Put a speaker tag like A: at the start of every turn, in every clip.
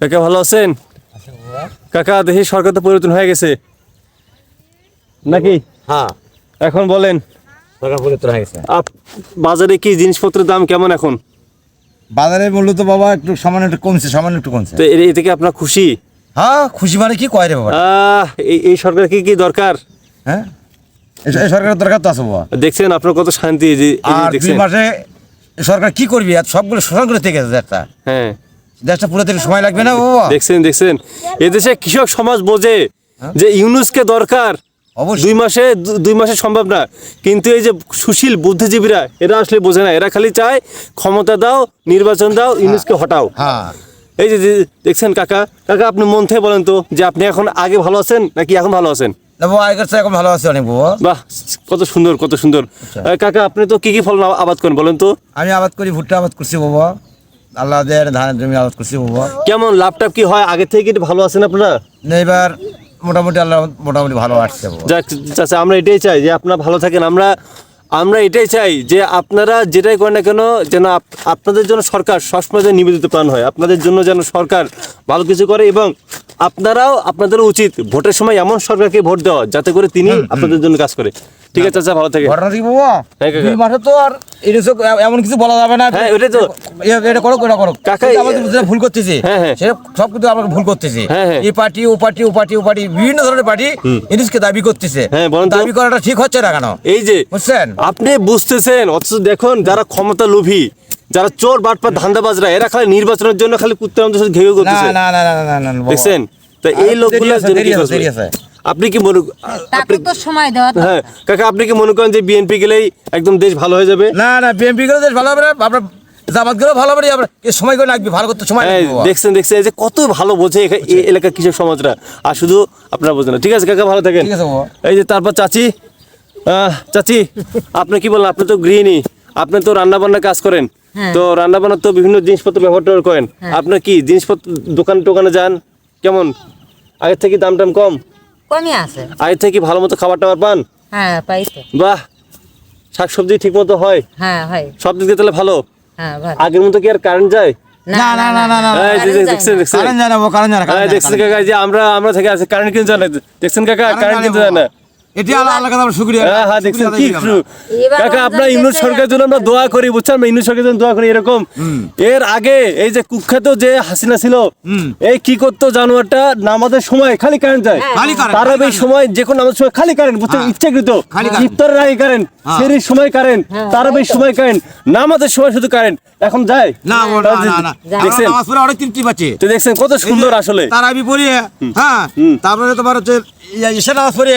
A: কাকা ভালো আছেন? কাকা দেখি সরকার তো পরিবর্তন হয়ে গেছে। নাকি?
B: হ্যাঁ।
A: এখন বলেন।
B: সরকার পরিবর্তন হয়ে গেছে।
A: বাজারে কি জিনিসপত্রের দাম কেমন এখন?
C: বাজারে বলল তো বাবা একটু সামান্য একটু কমছে সামান্য একটু কমছে।
A: তো এ- থেকে আপনার খুশি?
C: হ্যাঁ খুশি মানে কি কয় রে বাবা?
A: এই এই সরকার কি কি দরকার?
C: হ্যাঁ? এই- সরকারের দরকার তো আছে বাবা।
A: দেখছেন আপনার কত শান্তি এই যে
C: আর দুই মাসে সরকার কি করবি? আর সবগুলো শোষণ করে থেকে গেছে দেশটা
A: হ্যাঁ।
C: দেশটা পুরো সময় লাগবে না বাবা?
A: দেখছেন দেখছেন। এদেশে কৃষক সমাজ বোঝে যে ইউনুসকে দরকার। দুই মাসে দুই মাসে সম্ভব না। কিন্তু এই যে সুশীল বুদ্ধিজীবীরা এরা আসলে বোঝে না। এরা খালি চায় ক্ষমতা দাও নির্বাচন দাও ইউনুসকে হটাও।
C: হ্যাঁ।
A: এই যে দেখছেন কাকা? কাকা আপনি মন থেকে বলেন তো যে আপনি এখন আগে ভালো আছেন নাকি এখন ভালো আছেন?
C: এখন ভালো আছে অনেক বাবা।
A: বাহ কত সুন্দর কত সুন্দর। আহ, কাকা আপনি তো কি কি ফল আবাদ করেন বলেন তো?
C: আমি আবাদ করি ভুট্টা আবাদ করছি বাবা। আল্লাহ দেয় ধানের জমি আবাদ করছি বাবা
A: কেমন লাভটাপ কি হয়? আগে থেকে কি ভালো আছেন আপনারা?
C: না এবার মোটামুটি আল্লাহ মোটামুটি ভালো আসছে
A: যাক চাচা আমরা এটাই চাই যে আপনারা ভালো থাকেন। আমরা আমরা এটাই চাই যে আপনারা যেটাই করেন না কেন যেন আপ- আপনাদের জন্য সরকার সবসময় যেন নিবেদিত প্রাণ হয়। আপনাদের জন্য যেন সরকার ভালো কিছু করে এবং আপনারাও আপনাদের উচিত ভোটের সময় এমন সরকারকে ভোট দেওয়া যাতে করে তিনি আপনাদের জন্য কাজ করে। ঠিক আছে চাচা ভালো থাকে
C: ঘটনা কি বাবা?
A: হ্যাঁ,
C: দুই মাসে তো আর এটা এমন কিছু বলা যাবে না
A: হ্যাঁ, তো।
C: এটা করো এটা করো
A: কাকা,
C: আমাদের যেটা ভুল করতেছে
A: হ্যাঁ, হ্যাঁ।
C: সব আমরা ভুল করতেছে। এই পার্টি ও পার্টি ও পার্টি ও পার্টি বিভিন্ন ধরনের পার্টি দাবি করতেছে।
A: হ্যাঁ,
C: দাবি করাটা ঠিক হচ্ছে না কেন?
A: এই যে
C: বুঝছেন?
A: আপনি বুঝতেছেন অথচ দেখুন যারা ক্ষমতা লোভী যারা চোর বাটপার ধান্দাবাজরা এরা খালি নির্বাচনের জন্য খালি কুত্তের শুধু ঘেউ
C: না
A: করতেছে
C: না না না না না
A: দেখছেন? তা এই লোকগুলো আপনি কি মনে আপনি
D: তো সময় দেওয়া
A: হ্যাঁ কাকা আপনি কি মনে করেন যে বিএনপি গেলেই একদম দেশ ভালো হয়ে যাবে?
C: না না বিএমপি গুলো দেশ ভালো হবে না। আপনার জামাতগুলো ভালো হবে এই সময় করে লাগবে? ভালো করতে সময়
A: হ্যাঁ, দেখছেন দেখছেন যে কত ভালো বোঝে এই এলাকার কৃষক সমাজরা। আর শুধু আপনারা বোঝেন ঠিক আছে কাকা ভালো থাকেন।
C: ঠিক আছে বাবা।
A: এই যে তারপর চাচি আহ, চাচি আপনি কি বলেন আপনি তো গৃহিণী। আপনি তো রান্না বান্না কাজ করেন।
D: হ্যাঁ।
A: তো রান্না বান্নার তো বিভিন্ন জিনিসপত্র ব্যবহার করেন। আপনার কি জিনিসপত্র দোকান টোকানে যান? কেমন? আগের থেকে দাম টাম কম?
D: কমই আছে।
A: আগে থেকে ভালো মতো খাবার টাবার পান?
D: হ্যাঁ পাই তো।
A: বাহ শাকসবজি ঠিক মতো হয়?
D: হ্যাঁ হয়।
A: সব দিক দিয়ে তাহলে ভালো?
D: হ্যাঁ ভালো।
A: আগের মতো কি আর কারেন্ট যায়?
C: না না না না না
A: দেখছেন দেখছেন।
C: কারণ জানা বাবা, কারণ জানা, কারণ
A: হ্যাঁ,
C: জানা,
A: দেখছেন কাকা যে আমরা আমরা থেকে আছে কারেন্ট কিন্তু জানা। দেখছেন কাকা কারেন্ট কিন্তু জানা।
C: বাবা। এটি আল্লাহ আল্লাহ কাছে শুকরিয়া
A: হ্যাঁ হ্যাঁ দেখছেন কি
C: আদায় করি
A: true।
D: এবার
A: কাকা আপনার ইউনুস সরকারের জন্য আমরা দোয়া করি বুঝছেন? আমরা ইউনুস সরকারের জন্য দোয়া করি এরকম। এর আগে এই যে কুখ্যাত যে হাসিনা ছিল এই কি করতো জানোয়ারটা? নামাজের সময় খালি কারেন্ট যায়।
C: খালি current,
A: তার
C: খালি
A: এই সময় যে কোনো নামাজের সময় খালি কারেন্ট বুঝছেন?
C: হ্যাঁ।
A: ইচ্ছাকৃত। ইফতারের আগে কারেন্ট সেরির সময় কারেন্ট তার সময় কারেন্ট নামাজের সময় শুধু কারেন্ট এখন যায়?
C: না না না না।
A: দেখছেন?
C: নামাজ পড়ে অনেক তৃপ্তি পাচ্ছি।
A: তো দেখছেন কত সুন্দর আসলে।
C: তার আমি পড়ি হ্যাঁ তারপরে তোমার হচ্ছে ইয়া, নামাজ পড়ে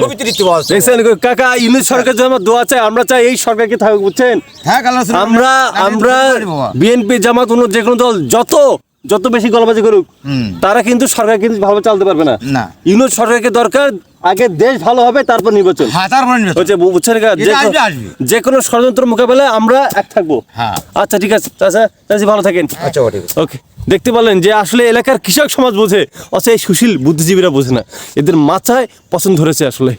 C: খুবই তৃপ্তি পাওয়া
A: দেখছেন কাকা ইউনিট সরকার জন্য আমরা দোয়া চাই। আমরা চাই এই সরকারকে থাকুক বুঝছেন?
C: হ্যাঁ
A: আমরা আমরা
C: পারি।
A: বিএনপি জামাত অন্য যে কোনো দল যত যত বেশি গলবাজি করুক তারা কিন্তু সরকার কিন্তু ভালো চালতে পারবে না। ইউনিট সরকারকে দরকার আগে দেশ ভালো হবে তারপর নির্বাচন।
C: হ্যাঁ।
A: হচ্ছে বুঝছেন কাকা? যে কোনো- ষড়যন্ত্র মোকাবেলায় আমরা এক থাকব।
C: হ্যাঁ।
A: আচ্ছা ঠিক আছে। চাচা চাচি ভালো থাকেন।
C: আচ্ছা
A: ওকে। দেখতে পারলেন যে আসলে এলাকার কৃষক সমাজ বোঝে অথচ এই সুশীল বুদ্ধিজীবীরা বোঝে না। এদের মাথায় পছন্দ ধরেছে আসলে।